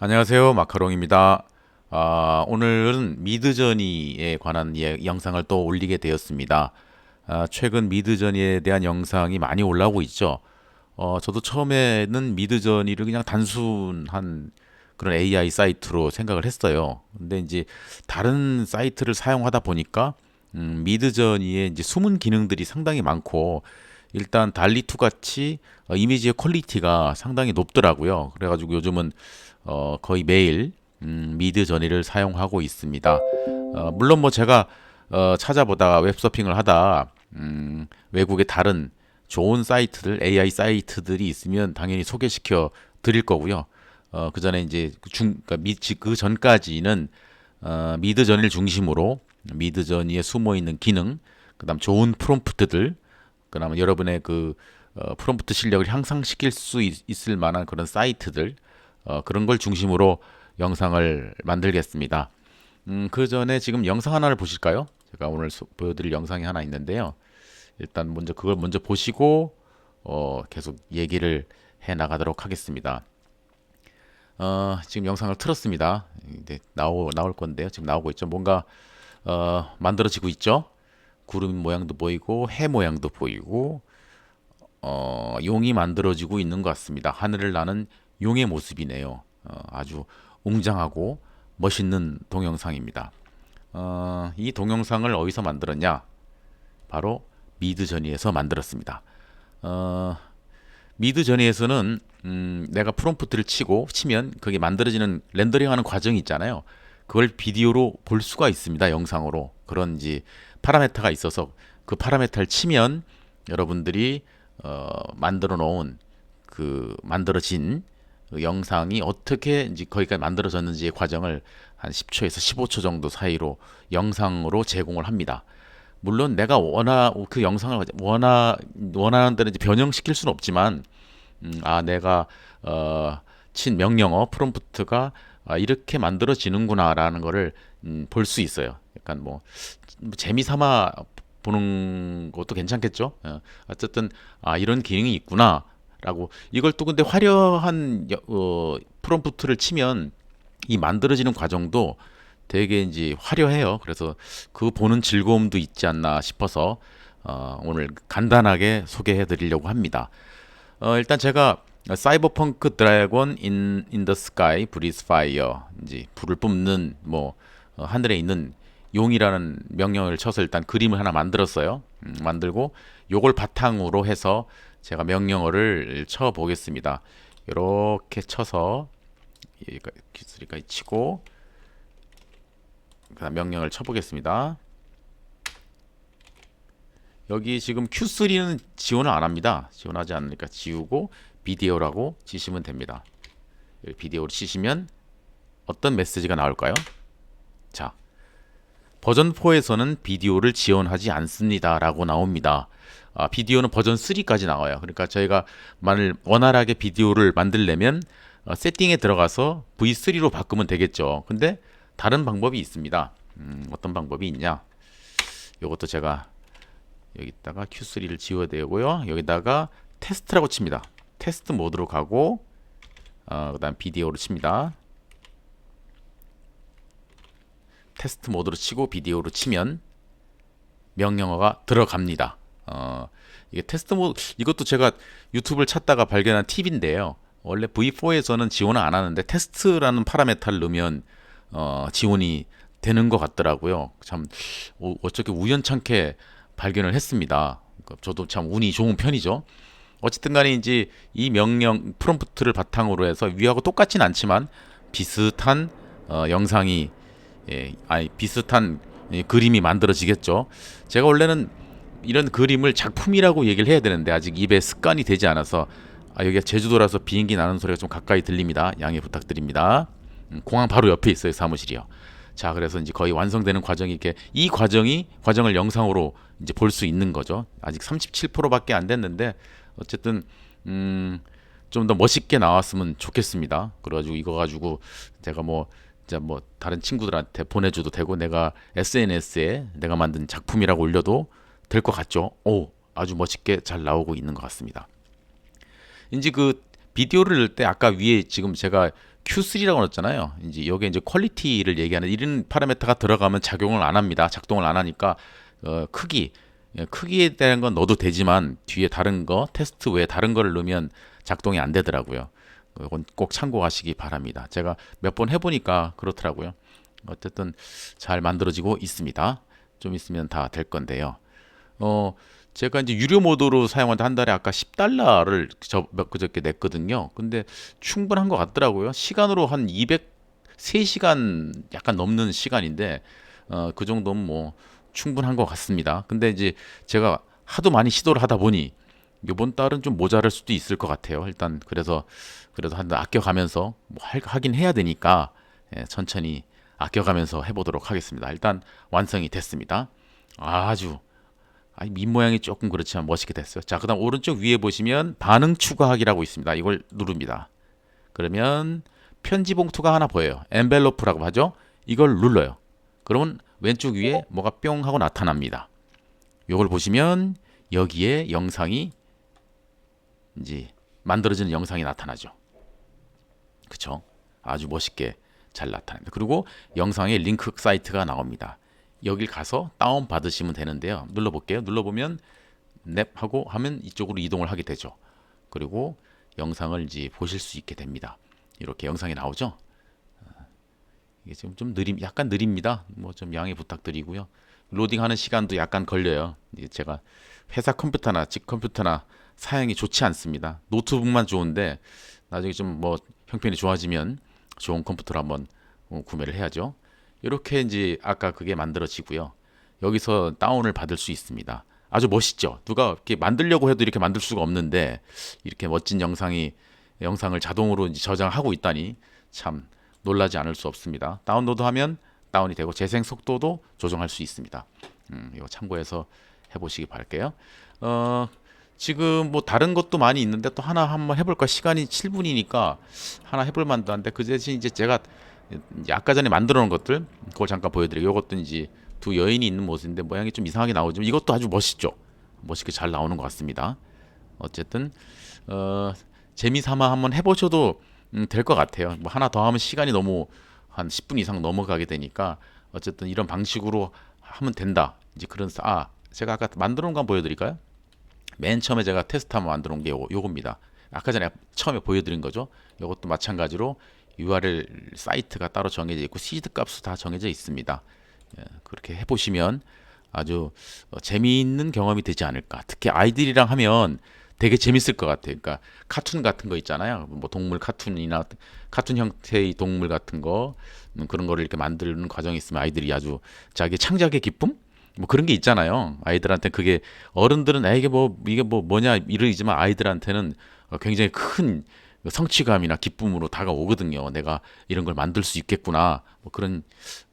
안녕하세요. 마카롱입니다. 아, 오늘은 미드저니에 관한 예, 영상을 또 올리게 되었습니다. 아, 최근 미드저니에 대한 영상이 많이 올라오고 있죠. 어, 저도 처음에는 미드저니를 그냥 단순한 그런 AI 사이트로 생각을 했어요. 근데 이제 다른 사이트를 사용하다 보니까 음, 미드저니에 이제 숨은 기능들이 상당히 많고 일단 달리2 같이 어, 이미지의 퀄리티가 상당히 높더라고요. 그래가지고 요즘은 어, 거의 매일 음, 미드 저니를 사용하고 있습니다. 어, 물론 뭐 제가 어, 찾아보다가 웹서핑을 하다 음, 외국의 다른 좋은 사이트들, AI 사이트들이 있으면 당연히 소개시켜 드릴 거고요. 어, 그 전에 이제 그 중, 그러니까 미, 그 전까지는 어, 미드 저니를 중심으로 미드 저니에 숨어 있는 기능, 그다음 좋은 프롬프트들, 그다음 여러분의 그 어, 프롬프트 실력을 향상시킬 수 있, 있을 만한 그런 사이트들, 어, 그런 걸 중심으로 영상을 만들겠습니다. 음, 그 전에 지금 영상 하나를 보실까요? 제가 오늘 소, 보여드릴 영상이 하나 있는데요. 일단 먼저 그걸 먼저 보시고 어, 계속 얘기를 해 나가도록 하겠습니다. 어, 지금 영상을 틀었습니다. 이제 나오, 나올 건데요. 지금 나오고 있죠. 뭔가 어, 만들어지고 있죠. 구름 모양도 보이고 해 모양도 보이고 어, 용이 만들어지고 있는 것 같습니다. 하늘을 나는 용의 모습이네요. 어, 아주 웅장하고 멋있는 동영상입니다. 어, 이 동영상을 어디서 만들었냐? 바로 미드저니에서 만들었습니다. 어, 미드저니에서는 음, 내가 프롬프트를 치고 치면 그게 만들어지는 렌더링하는 과정이 있잖아요. 그걸 비디오로 볼 수가 있습니다. 영상으로 그런 이제 파라메타가 있어서 그 파라메타를 치면 여러분들이 어, 만들어 놓은 그 만들어진 그 영상이 어떻게 이제 거기까지 만들어졌는지의 과정을 한 10초에서 15초 정도 사이로 영상으로 제공을 합니다. 물론 내가 원하 그 영상을 원하 원하는 대로 변형시킬 수는 없지만 음, 아 내가 어, 친 명령어 프롬프트가 아, 이렇게 만들어지는구나라는 거를 음, 볼 수 있어요. 약간 뭐, 뭐 재미 삼아 보는 것도 괜찮겠죠. 어, 어쨌든 아 이런 기능이 있구나. 라고 이걸 또 근데 화려한 어, 프롬프트를 치면 이 만들어지는 과정도 되게 이제 화려해요. 그래서 그 보는 즐거움도 있지 않나 싶어서 어, 오늘 간단하게 소개해 드리려고 합니다. 어, 일단 제가 사이버펑크 드래곤 인 인더 스카이 브리스 파이어 이제 불을 뿜는 뭐 어, 하늘에 있는 용이라는 명령을 쳐서 일단 그림을 하나 만들었어요. 음, 만들고 요걸 바탕으로 해서 제가 명령어를 쳐 보겠습니다. 이렇게 쳐서 기술이까지 치고 그다음 명령을 쳐 보겠습니다. 여기 지금 Q3는 지원을 안 합니다. 지원하지 않으니까 지우고 비디오라고 치시면 됩니다. 비디오로 치시면 어떤 메시지가 나올까요? 자, 버전 4에서는 비디오를 지원하지 않습니다 라고 나옵니다. 아, 비디오는 버전 3까지 나와요. 그러니까 저희가 만일 원활하게 비디오를 만들려면 어, 세팅에 들어가서 V3로 바꾸면 되겠죠. 근데 다른 방법이 있습니다. 음, 어떤 방법이 있냐? 이것도 제가 여기다가 Q3를 지워야 되고요. 여기다가 테스트라고 칩니다. 테스트 모드로 가고 어, 그 다음 비디오로 칩니다. 테스트 모드로 치고 비디오로 치면 명령어가 들어갑니다. 어, 이게 테스트 모드 이것도 제가 유튜브를 찾다가 발견한 팁인데요. 원래 V4에서는 지원을 안 하는데 테스트라는 파라메타를 넣으면 어, 지원이 되는 것 같더라고요. 참 어, 어떻게 우연찮게 발견을 했습니다. 그러니까 저도 참 운이 좋은 편이죠. 어쨌든 간에 이제 이 명령 프롬프트를 바탕으로 해서 위하고 똑같진 않지만 비슷한 어, 영상이 예, 아니 비슷한 예, 그림이 만들어지겠죠. 제가 원래는 이런 그림을 작품이라고 얘기를 해야 되는데 아직 입에 습관이 되지 않아서 아, 여기가 제주도라서 비행기 나는 소리가 좀 가까이 들립니다. 양해 부탁드립니다. 음, 공항 바로 옆에 있어요 사무실이요. 자 그래서 이제 거의 완성되는 과정이 이렇게 이 과정이 과정을 영상으로 이제 볼 수 있는 거죠. 아직 37%밖에 안 됐는데 어쨌든 음, 좀 더 멋있게 나왔으면 좋겠습니다. 그래가지고 이거 가지고 제가 뭐 진짜 뭐 다른 친구들한테 보내줘도 되고 내가 SNS에 내가 만든 작품이라고 올려도 될 것 같죠? 오, 아주 멋있게 잘 나오고 있는 것 같습니다. 이제 그 비디오를 넣을 때 아까 위에 지금 제가 Q3라고 그랬잖아요. 이제 여기 이제 퀄리티를 얘기하는 이런 파라미터가 들어가면 작용을 안 합니다. 작동을 안 하니까 어, 크기 예, 크기에 대한 건 넣어도 되지만 뒤에 다른 거 테스트 외에 다른 거를 넣으면 작동이 안 되더라고요. 그건 꼭 참고하시기 바랍니다. 제가 몇 번 해보니까 그렇더라고요. 어쨌든 잘 만들어지고 있습니다. 좀 있으면 다 될 건데요. 어, 제가 이제 유료 모드로 사용하는데 한 달에 아까 10달러를 저몇 그저께 냈거든요. 근데 충분한 것 같더라고요. 시간으로 한 203시간 약간 넘는 시간인데 어, 그 정도면 뭐 충분한 것 같습니다. 근데 이제 제가 하도 많이 시도를 하다 보니 이번 달은 좀 모자랄 수도 있을 것 같아요. 일단 그래서 그래도 한달 아껴가면서 뭐 할- 하긴 해야 되니까 예, 천천히 아껴가면서 해보도록 하겠습니다. 일단 완성이 됐습니다. 아주 아니 밑 모양이 조금 그렇지만 멋있게 됐어요. 자, 그다음 오른쪽 위에 보시면 반응 추가하기라고 있습니다. 이걸 누릅니다. 그러면 편지 봉투가 하나 보여요. 엔벨로프라고 하죠. 이걸 눌러요. 그러면 왼쪽 위에 뭐가 뿅 하고 나타납니다. 이걸 보시면 여기에 영상이 이제 만들어지는 영상이 나타나죠. 그쵸? 아주 멋있게 잘 나타납니다. 그리고 영상에 링크 사이트가 나옵니다. 여길 가서 다운 받으시면 되는데요. 눌러볼게요. 눌러보면 넵 하고 하면 이쪽으로 이동을 하게 되죠. 그리고 영상을 이제 보실 수 있게 됩니다. 이렇게 영상이 나오죠. 어, 이게 지금 좀 느림, 약간 느립니다. 뭐 좀 양해 부탁드리고요. 로딩하는 시간도 약간 걸려요. 제가 회사 컴퓨터나 집 컴퓨터나 사양이 좋지 않습니다. 노트북만 좋은데 나중에 좀 뭐 형편이 좋아지면 좋은 컴퓨터를 한번 어, 구매를 해야죠. 이렇게 이제 아까 그게 만들어지고요. 여기서 다운을 받을 수 있습니다. 아주 멋있죠. 누가 이렇게 만들려고 해도 이렇게 만들 수가 없는데 이렇게 멋진 영상이 영상을 자동으로 저장하고 있다니 참 놀라지 않을 수 없습니다. 다운로드하면 다운이 되고 재생 속도도 조정할 수 있습니다. 음, 이거 참고해서 해보시기 바랄게요. 어, 지금 뭐 다른 것도 많이 있는데 또 하나 한번 해볼까 시간이 7분이니까 하나 해볼 만도 한데 그 대신 이제 제가 아까 전에 만들어 놓은 것들 그걸 잠깐 보여드릴게요. 이것도 이제 두 여인이 있는 모습인데 모양이 좀 이상하게 나오지만 이것도 아주 멋있죠. 멋있게 잘 나오는 것 같습니다. 어쨌든 어, 재미 삼아 한번 해보셔도 음, 될 것 같아요. 뭐 하나 더 하면 시간이 너무 한 10분 이상 넘어가게 되니까 어쨌든 이런 방식으로 하면 된다. 이제 그런 사- 아 제가 아까 만들어 놓은 거 보여드릴까요? 맨 처음에 제가 테스트 한번 만들어 놓은 게 요거, 요겁니다. 아까 전에 처음에 보여드린 거죠. 이것도 마찬가지로 URL 사이트가 따로 정해져 있고 시드 값도 다 정해져 있습니다. 예, 그렇게 해보시면 아주 어, 재미있는 경험이 되지 않을까. 특히 아이들이랑 하면 되게 재밌을 것 같아요. 그러니까 카툰 같은 거 있잖아요. 뭐 동물 카툰이나 카툰 형태의 동물 같은 거 음, 그런 거를 이렇게 만드는 과정이 있으면 아이들이 아주 자기 창작의 기쁨 뭐 그런 게 있잖아요. 아이들한테 그게 어른들은 아, 이게 뭐 이게 뭐 뭐냐 이러지만 아이들한테는 어, 굉장히 큰 성취감이나 기쁨으로 다가오거든요. 내가 이런 걸 만들 수 있겠구나. 뭐 그런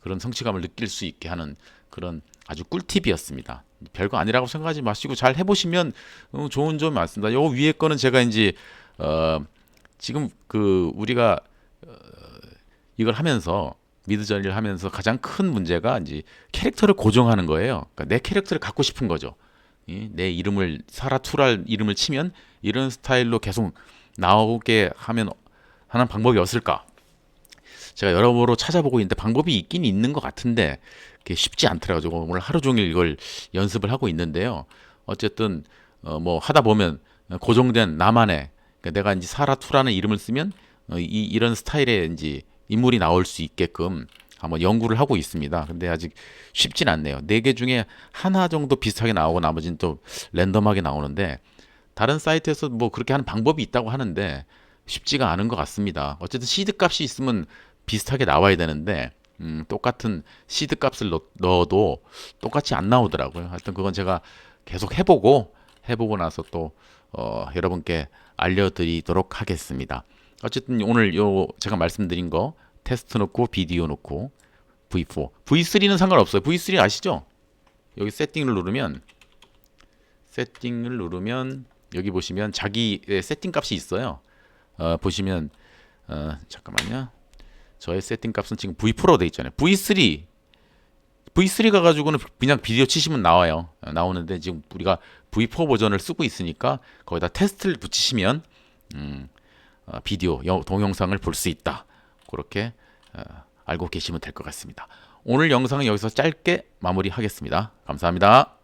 그런 성취감을 느낄 수 있게 하는 그런 아주 꿀팁이었습니다. 별거 아니라고 생각하지 마시고 잘 해보시면 어, 좋은 점이 많습니다. 요 위에 거는 제가 이제 어, 지금 그 우리가 어, 이걸 하면서 미드저니를 하면서 가장 큰 문제가 이제 캐릭터를 고정하는 거예요. 그러니까 내 캐릭터를 갖고 싶은 거죠. 이, 내 이름을 사라투랄 이름을 치면 이런 스타일로 계속 나오게 하면 하는 방법이 없을까? 제가 여러모로 찾아보고 있는데 방법이 있긴 있는 것 같은데 그게 쉽지 않더라고요. 오늘 하루 종일 이걸 연습을 하고 있는데요. 어쨌든 어, 뭐 하다 보면 고정된 나만의 그러니까 내가 이제 사라투라는 이름을 쓰면 어, 이 이런 스타일의 이제 인물이 나올 수 있게끔 한번 연구를 하고 있습니다. 근데 아직 쉽진 않네요. 네 개 중에 하나 정도 비슷하게 나오고 나머지는 또 랜덤하게 나오는데 다른 사이트에서 뭐 그렇게 하는 방법이 있다고 하는데 쉽지가 않은 것 같습니다. 어쨌든 시드 값이 있으면 비슷하게 나와야 되는데 음, 똑같은 시드 값을 넣, 넣어도 똑같이 안 나오더라고요. 하여튼 그건 제가 계속 해보고 해보고 나서 또 어, 여러분께 알려드리도록 하겠습니다. 어쨌든 오늘 요 제가 말씀드린 거 테스트 놓고 비디오 놓고 V4, V3는 상관없어요. V3 아시죠? 여기 세팅을 누르면 세팅을 누르면 여기 보시면 자기의 세팅 값이 있어요. 어, 보시면 어, 잠깐만요. 저의 세팅 값은 지금 V4로 돼 있잖아요. V3 V3 가 가지고는 그냥 비디오 치시면 나와요. 어, 나오는데 지금 우리가 V4 버전을 쓰고 있으니까 거기다 테스트를 붙이시면 음, 어, 비디오 영- 동영상을 볼 수 있다. 그렇게 어, 알고 계시면 될 것 같습니다. 오늘 영상은 여기서 짧게 마무리하겠습니다. 감사합니다.